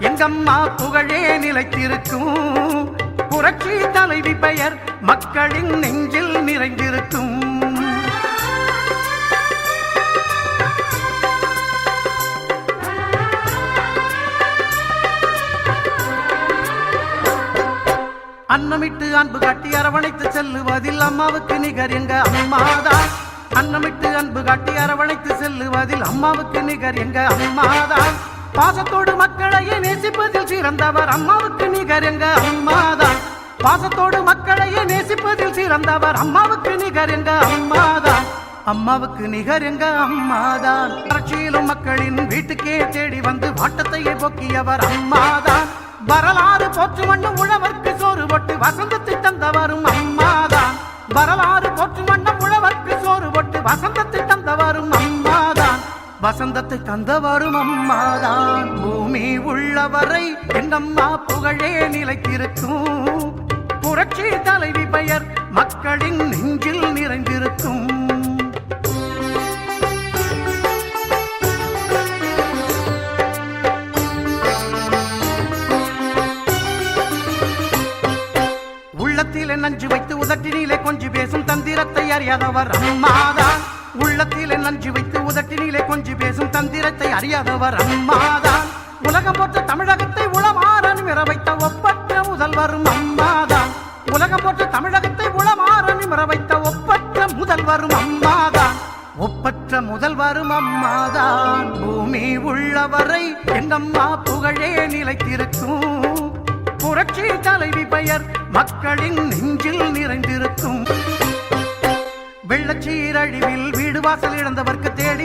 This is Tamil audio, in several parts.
எங்கம்மா புகழே நிலைத்திருக்கும். புரட்சி தலைவி பெயர் மக்களின் நெஞ்சில் நிறைந்திருக்கும். அன்னமிட்டு அன்பு காட்டி அரவணைத்து செல்லுவதில் அம்மாவுக்கு நிகர் எங்க அம்மாதான். அன்னமிட்டு அன்பு காட்டி அரவணைத்து செல்லுவதில் அம்மாவுக்கு நிகர் எங்க அம்மாதான். பாசத்தோடு மக்களையே நேசிப்பதில் சிறந்தவர் அம்மாவுக்கு நிகர் எங்க அம்மாதான். பாசத்தோடு மக்களையே நேசிப்பதில் சிறந்தவர் அம்மாவுக்கு நிகர் எங்க அம்மாதான். அம்மாவுக்கு நிகர் எங்க அம்மாதான். வறட்சியிலும் மக்களின் வீட்டுக்கே தேடி வந்து வாட்டத்தையே போக்கியவர் அம்மாதான். வரலாறு போற்று மண்ணும் உழவர்க்கு சோறு போட்டு வசந்தத்தை தந்தவரும் அம்மாதான். வரலாறு போற்று மண்ணும் வசந்தத்தை தந்தவரும் அம்மாதான். பூமி உள்ளவரை எங்கம்மா புகழே நிலைத்திருக்கும் புரட்சி தலைவி பெயர் மக்களின் நெஞ்சில் நிறைந்திருக்கும். உள்ளத்திலே நஞ்சு வைத்து உதட்டினிலே கொஞ்சி பேசும் தந்திரத்தை அறியாதவர் அம்மாதான். உள்ளத்திலே நஞ்சு வைத்து தந்திரத்தை அறியாதவர் அம்மாதான். உலகம் போற்ற தமிழகத்தை உளமாறன் மிரவைத்த ஒப்பற்ற முதல்வரும் அம்மாதான். உலகம் போற்ற தமிழகத்தை உளமாறன் மிரவைத்த ஒப்பற்ற முதல்வரும் அம்மாதான். ஒப்பற்ற முதல்வரும் அம்மாதான். பூமி உள்ளவரை எங்கம்மா புகழே நிலைத்திருக்கும். புரட்சி தலைவி பெயர் மக்களின் நெஞ்சில்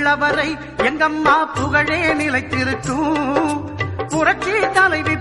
உள்ளவரை எங்கம்மா புகழே நிலைத்திருக்கும். புரட்சி தலைவி